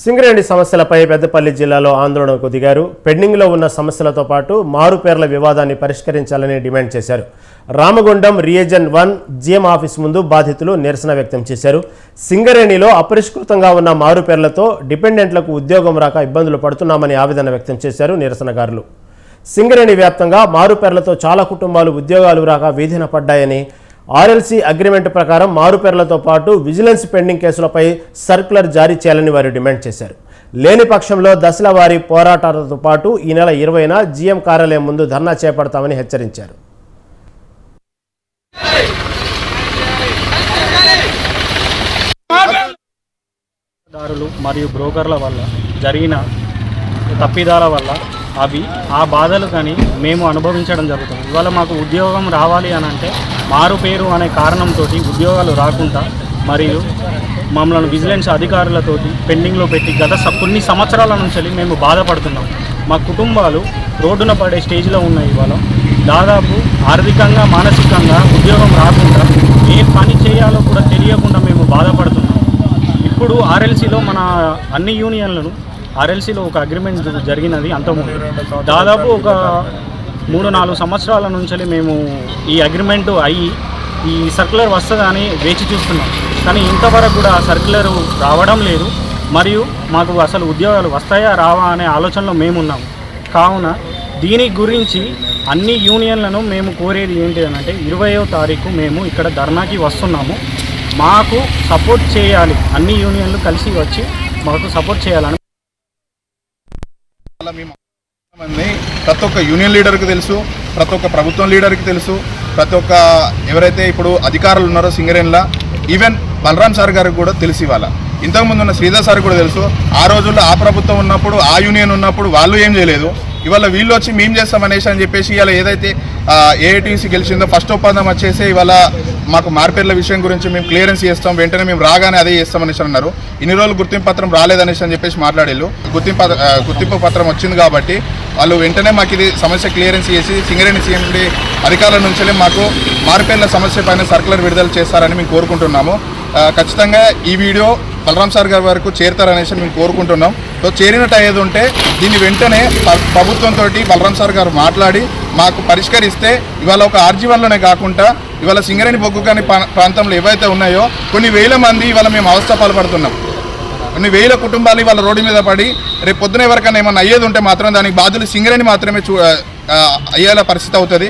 సింగరేణి సమస్యలపై పెద్దపల్లి జిల్లాలో ఆందోళనకు దిగారు పెండింగ్లో ఉన్న సమస్యలతో పాటు మారుపేర్ల వివాదాన్ని పరిష్కరించాలని డిమాండ్ చేశారు. Ramagundam region one GM office ముందు బాధితులు నిరసన వ్యక్తం చేశారు. సింగరేణిలో అపరిష్కృతంగా ఉన్న మారుపేర్లతో డిపెండెంట్లకు ఉద్యోగం రాక ఇబ్బందులు పడుతున్నామని ఆవేదన వ్యక్తం చేశారు నిరసనకారులు. సింగరేణి వ్యాప్తంగా మారుపేర్లతో చాలా కుటుంబాలు ఉద్యోగాలు రాక వీధిన పడ్డాయని ఆర్ఎల్సీ అగ్రిమెంట్ ప్రకారం మారుపేర్లతో పాటు విజిలెన్స్ పెండింగ్ కేసులపై సర్క్యులర్ జారీ చేయాలని వారు డిమాండ్ చేశారు. లేని పక్షంలో దశల వారీ పోరాటాలతో పాటు ఈ నెల ఇరవైన జీఎం కార్యాలయం ముందు ధర్నా చేపడతామని హెచ్చరించారు. దారులు మరియు బ్రోకర్ల వల్ల జరిగిన తప్పిదాల వల్ల అవి ఆ బాధలు కానీ మేము అనుభవించడం జరుగుతుంది. ఇవాళ మాకు ఉద్యోగం రావాలి అని అంటే మారు పేరు అనే కారణంతో ఉద్యోగాలు రాకుండా మరియు మమ్మల్ని విజిలెన్స్ అధికారులతోటి పెండింగ్లో పెట్టి గత స- కొన్ని సంవత్సరాల నుంచి మేము బాధపడుతున్నాం. మా కుటుంబాలు రోడ్డున పడే స్టేజ్లో ఉన్నాయి ఇవాళ. దాదాపు ఆర్థికంగా మానసికంగా ఉద్యోగం రాకుండా ఏ పని చేయాలో కూడా తెలియకుండా మేము బాధపడుతున్నాం. ఇప్పుడు ఆర్ఎల్సీలో మన అన్ని యూనియన్లను ఆర్ఎల్సీలో ఒక అగ్రిమెంట్ జరిగినది అంతకుముందు. దాదాపు ఒక మూడు నాలుగు సంవత్సరాల నుంచి మేము ఈ అగ్రిమెంట్ అయ్యి ఈ సర్క్యులర్ వస్తుందని వేచి చూస్తున్నాం. కానీ ఇంతవరకు కూడా ఆ సర్క్యులర్ రావడం లేదు. మరియు మాకు అసలు ఉద్యోగాలు వస్తాయా రావా అనే ఆలోచనలో మేమున్నాము కావున దీని గురించి అన్ని యూనియన్లను మేము కోరేది ఏంటి అని అంటే ఇరవయో తారీఖు మేము ఇక్కడ ధర్నాకి వస్తున్నాము. మాకు సపోర్ట్ చేయాలి. అన్ని యూనియన్లు కలిసి వచ్చి మాకు సపోర్ట్ చేయాలని మేము మంది ప్రతి ఒక్క యూనియన్ లీడర్కి తెలుసు ప్రతి ఒక్క ప్రభుత్వం లీడర్కి తెలుసు ప్రతి ఒక్క ఎవరైతే ఇప్పుడు అధికారులు ఉన్నారో సింగరేన్లా ఈవెన్ బలరాం సార్ గారికి కూడా తెలిసి ఇవాళ. ఇంతకుముందు ఉన్న శ్రీధర్ సార్ కూడా తెలుసు ఆ రోజుల్లో ఆ ప్రభుత్వం ఉన్నప్పుడు ఆ యూనియన్ ఉన్నప్పుడు వాళ్ళు ఏం చేయలేదు. ఇవాళ వీళ్ళు వచ్చి మేము చేస్తాం అనేసి అని చెప్పేసి ఇవాళ ఏదైతే ఏఐటీసీ గెలిచిందో ఫస్ట్ ఒప్పందం వచ్చేసి ఇవాళ మాకు మార్పేర్ల విషయం గురించి మేము క్లియరెన్స్ చేస్తాం వెంటనే మేము రాగానే అదే చేస్తాం అనేసి అన్నారు. ఇన్ని రోజులు గుర్తింపు పత్రం రాలేదనేసి అని చెప్పేసి మాట్లాడేళ్ళు. గుర్తింపు గుర్తింపు పత్రం వచ్చింది కాబట్టి వాళ్ళు వెంటనే మాకు ఇది సమస్య క్లియరెన్స్ చేసి సింగరేణి సీఎం అధికారుల నుంచే మాకు మార్పేర్ల సమస్య పైన సర్కులర్ విడుదల చేస్తారని మేము కోరుకుంటున్నాము. ఖచ్చితంగా ఈ వీడియో బలరాం సార్ గారి వరకు చేరుతారనేసి మేము కోరుకుంటున్నాం. సో చేరినట్టు అయ్యేది ఉంటే దీన్ని వెంటనే ప్రభుత్వంతో బలరాం సార్ గారు మాట్లాడి మాకు పరిష్కరిస్తే ఇవాళ ఒక ఆర్జీవన్లోనే కాకుండా ఇవాళ సింగరేణి బొగ్గు కాని ప్రాంతంలో ఏవైతే ఉన్నాయో కొన్ని వేల మంది ఇవాళ మేము అవస్థ పాల్పడుతున్నాం కొన్ని వేల కుటుంబాలు ఇవాళ రోడ్డు మీద పడి రేపు పొద్దున ఎవరికైనా ఏమన్నా అయ్యేది ఉంటే మాత్రం దానికి బాధ్యులు సింగరేణి మాత్రమే చూ అయ్యేలా పరిస్థితి అవుతుంది.